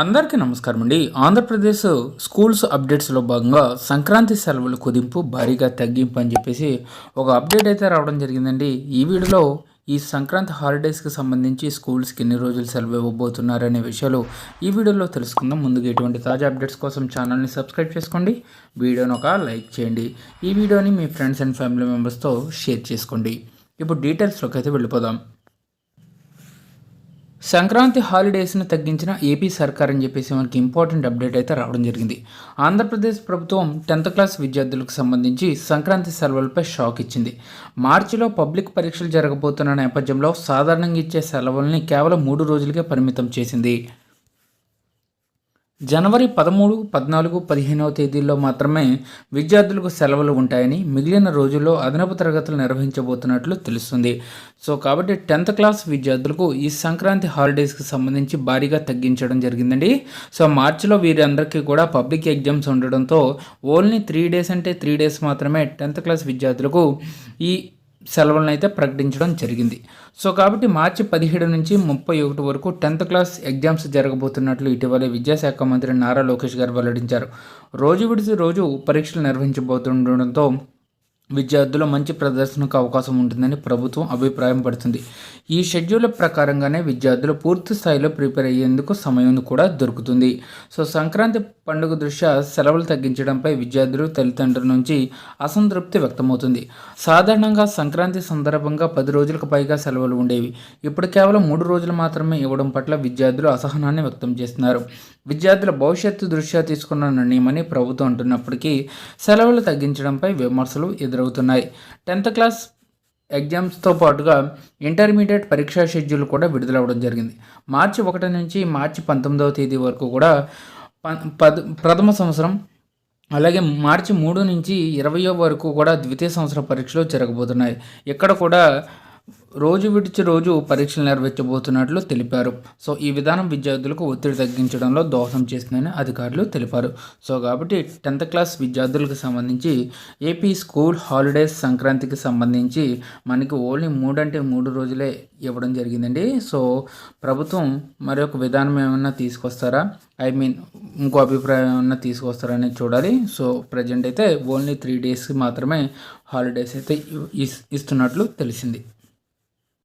అందరికీ నమస్కారం అండి. ఆంధ్రప్రదేశ్ స్కూల్స్ అప్డేట్స్లో భాగంగా సంక్రాంతి సెలవులు కుదింపు భారీగా తగ్గింపు అని చెప్పేసి ఒక అప్డేట్ అయితే రావడం జరిగిందండి. ఈ వీడియోలో ఈ సంక్రాంతి హాలిడేస్కి సంబంధించి స్కూల్స్కి ఎన్ని రోజులు సెలవు ఇవ్వబోతున్నారనే విషయాలు ఈ వీడియోలో తెలుసుకుందాం. ముందుగా ఇటువంటి తాజా అప్డేట్స్ కోసం ఛానల్ని సబ్స్క్రైబ్ చేసుకోండి. వీడియోను ఒక లైక్ చేయండి. ఈ వీడియోని మీ ఫ్రెండ్స్ అండ్ ఫ్యామిలీ మెంబర్స్తో షేర్ చేసుకోండి. ఇప్పుడు డీటెయిల్స్లోకి అయితే వెళ్ళిపోదాం. సంక్రాంతి హాలిడేస్ని తగ్గించిన ఏపీ సర్కార్ అని చెప్పేసి మనకి ఇంపార్టెంట్ అప్డేట్ అయితే రావడం జరిగింది. ఆంధ్రప్రదేశ్ ప్రభుత్వం టెన్త్ క్లాస్ విద్యార్థులకు సంబంధించి సంక్రాంతి సెలవులపై షాక్ ఇచ్చింది. మార్చిలో పబ్లిక్ పరీక్షలు జరగబోతున్న నేపథ్యంలో సాధారణంగా ఇచ్చే సెలవుల్ని కేవలం మూడు రోజులకే పరిమితం చేసింది. జనవరి పదమూడు పద్నాలుగు పదిహేనవ తేదీల్లో మాత్రమే విద్యార్థులకు సెలవులు ఉంటాయని మిగిలిన రోజుల్లో అదనపు తరగతులు నిర్వహించబోతున్నట్లు తెలుస్తుంది. సో కాబట్టి టెన్త్ క్లాస్ విద్యార్థులకు ఈ సంక్రాంతి హాలిడేస్కి సంబంధించి భారీగా తగ్గించడం జరిగిందండి. సో మార్చిలో వీరందరికీ కూడా పబ్లిక్ ఎగ్జామ్స్ ఉండడంతో ఓన్లీ త్రీ డేస్ అంటే త్రీ డేస్ మాత్రమే టెన్త్ క్లాస్ విద్యార్థులకు ఈ సెలవులను అయితే ప్రకటించడం జరిగింది. సో కాబట్టి మార్చి పదిహేడు నుంచి ముప్పై ఒకటి వరకు టెన్త్ క్లాస్ ఎగ్జామ్స్ జరగబోతున్నట్లు ఇటీవలే విద్యాశాఖ మంత్రి నారా లోకేష్ గారు వెల్లడించారు. రోజు విడిచి రోజు పరీక్షలు నిర్వహించబోతుండడంతో విద్యార్థులు మంచి ప్రదర్శనకు అవకాశం ఉంటుందని ప్రభుత్వం అభిప్రాయం పడుతుంది. ఈ షెడ్యూల్ ప్రకారంగానే విద్యార్థులు పూర్తి స్థాయిలో ప్రిపేర్ అయ్యేందుకు సమయం కూడా దొరుకుతుంది. సో సంక్రాంతి పండుగ దృష్ట్యా సెలవులు తగ్గించడంపై విద్యార్థులు తల్లిదండ్రుల నుంచి అసంతృప్తి వ్యక్తమవుతుంది. సాధారణంగా సంక్రాంతి సందర్భంగా పది రోజులకు పైగా సెలవులు ఉండేవి. ఇప్పుడు కేవలం మూడు రోజులు మాత్రమే ఇవ్వడం పట్ల విద్యార్థులు అసహనాన్ని వ్యక్తం చేస్తున్నారు. విద్యార్థుల భవిష్యత్తు దృష్ట్యా తీసుకున్న నిర్ణయమని ప్రభుత్వం అంటున్నప్పటికీ సెలవులు తగ్గించడంపై విమర్శలు ఎదురవుతున్నాయి. టెన్త్ క్లాస్ ఎగ్జామ్స్తో పాటుగా ఇంటర్మీడియట్ పరీక్షా షెడ్యూల్ కూడా విడుదలవ్వడం జరిగింది. మార్చి ఒకటి నుంచి మార్చి పంతొమ్మిదవ తేదీ వరకు కూడా ప్రథమ సంవత్సరం అలాగే మార్చి మూడు నుంచి ఇరవయో వరకు కూడా ద్వితీయ సంవత్సర పరీక్షలు జరగబోతున్నాయి. ఇక్కడ కూడా రోజు విడిచి రోజు పరీక్షలు నెరవేర్చబోతున్నట్లు తెలిపారు. సో ఈ విధానం విద్యార్థులకు ఒత్తిడి తగ్గించడంలో దోహదం చేస్తుందని అధికారులు తెలిపారు. సో కాబట్టి టెన్త్ క్లాస్ విద్యార్థులకు సంబంధించి ఏపీ స్కూల్ హాలిడేస్ సంక్రాంతికి సంబంధించి మనకి ఓన్లీ మూడంటే మూడు రోజులే ఇవ్వడం జరిగిందండి. సో ప్రభుత్వం మరొక విధానం ఏమైనా తీసుకొస్తారా? ఐ మీన్ ఇంకో అభిప్రాయం ఏమన్నా తీసుకొస్తారని చూడాలి. సో ప్రజెంట్ అయితే ఓన్లీ త్రీ డేస్కి మాత్రమే హాలిడేస్ అయితే ఇస్తున్నట్లు తెలిసింది.